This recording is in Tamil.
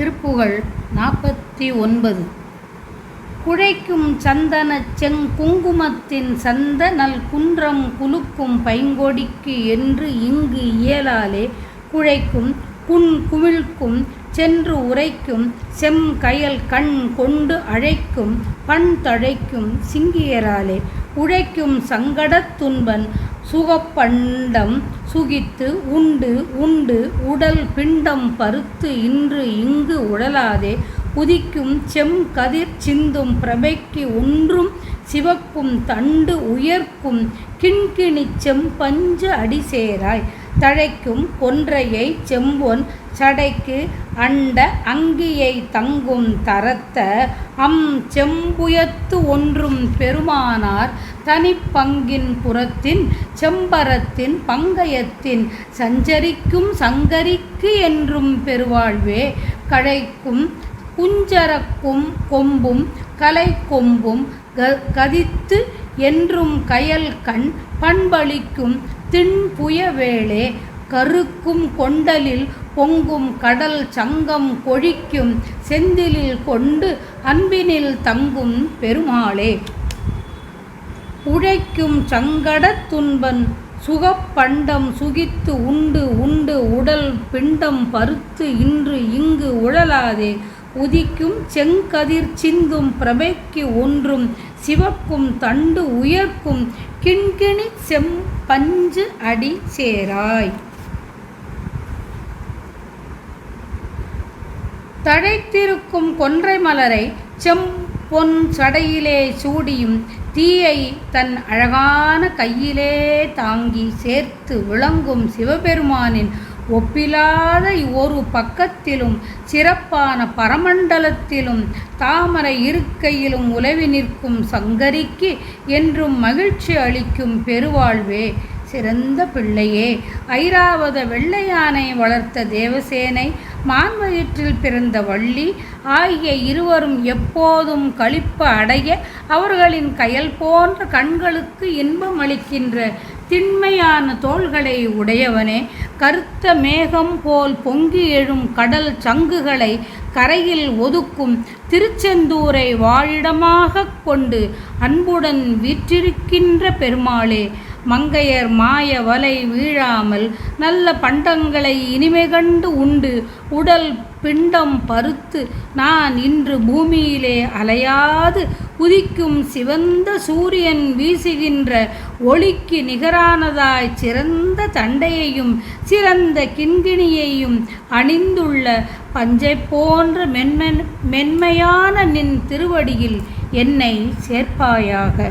திருப்புகழ் நாற்பத்தி ஒன்பது. குழைக்கும் சந்தனச் செங்குங்குமத்தின் சந்த நல் குன்றம் குலுக்கும் பைங்கொடிக்கு என்று இங்கு இயலாலே குழைக்கும் குன் குமிழ்க்கும் சென்று உரைக்கும் செம் கயல் கண் கொண்டு அழைக்கும் பண் தழைக்கும் சிங்கியராலே உழைக்கும் சங்கடத் துன்பன் சுகப்பண்டம் சுகித்து உண்டு உண்டு. உடல் பிண்டம் பருத்து இன்று இங்கு உடலாதே உதிக்கும் செம்கதிர் சிந்தும் பிரபைக்கு ஒன்றும் சிவக்கும் தண்டு உயர்க்கும் கிண்கிணிச் செம்பஞ்சு அடிசேராய். தழைக்கும் கொன்றையை செம்பொன் சடைக்கு அண்ட அங்கியை தங்கும் தரத்த அம் செம்புயத்து ஒன்றும் பெருமானார் தனிப்பங்கின் புறத்தின் செம்பரத்தின் பங்கயத்தின் சஞ்சரிக்கும் சங்கரிக்கு என்றும் பெருவாழ்வே. கழைக்கும் குஞ்சரக்கும் கொம்பும் கலை கொம்பும் க கதித்து என்றும் கயல் கண் பண்பளிக்கும் திண்புயவேளே கருக்கும் கொண்டலில் பொங்கும் கடல் சங்கம் கொழிக்கும் செந்திலில் கொண்டு அன்பினில் தங்கும் பெருமாளே. உழைக்கும் சங்கடத் துன்பன் சுகப்பண்டம் சுகித்து உண்டு உண்டு உடல் பிண்டம் பருத்து இன்று இங்கு உழலாதே. உதிக்கும் செங்கதிர் சிந்தும் பிரபைக்கு ஒன்றும் சிவக்கும் தண்டு உயர்க்கும் கிண்கிணி செம் பஞ்சு அடி சேராய். தழைத்திருக்கும் கொன்றை மலரை செம்பொன் சடையிலே சூடியும் தீயை தன் அழகான கையிலே தாங்கி சேர்த்து விளங்கும் சிவபெருமானின் ஒப்பிலாத ஒரு பக்கத்திலும் சிறப்பான பரமண்டலத்திலும் தாமரை இருக்கையிலும் உலவி நிற்கும் சங்கரிக்கு என்றும் மகிழ்ச்சி அளிக்கும் பெருவாழ்வே. சிறந்த பிள்ளையே ஐராவத வெள்ளையானை வளர்த்த தேவசேனை மான்வயிற்றில் பிறந்த வள்ளி ஆகிய இருவரும் எப்போதும் களிப்பு அடைய அவர்களின் கயல் போன்ற கண்களுக்கு இன்பம் அளிக்கின்ற திண்மையான தோள்களை உடையவனே. கருத்த மேகம் போல் பொங்கி எழும் கடல் சங்குகளை கரையில் ஒதுக்கும் திருச்செந்தூரை வாழிடமாகக் கொண்டு அன்புடன் வீற்றிருக்கின்ற பெருமாளே மங்கையர் மாய வலை வீழாமல் நல்ல பண்டங்களை இனிமை கண்டு உண்டு. உடல் பிண்டம் பருத்து நான் இன்று பூமியிலே அலையாது. உதிக்கும் சிவந்த சூரியன் வீசுகின்ற ஒளிக்கு நிகரானதாய் சிறந்த தண்டையையும் சிறந்த கிண்கிணியையும் அணிந்துள்ள பஞ்சை போன்ற மென்மென் மென்மையான நின் திருவடியில் என்னை சேர்ப்பாயாக.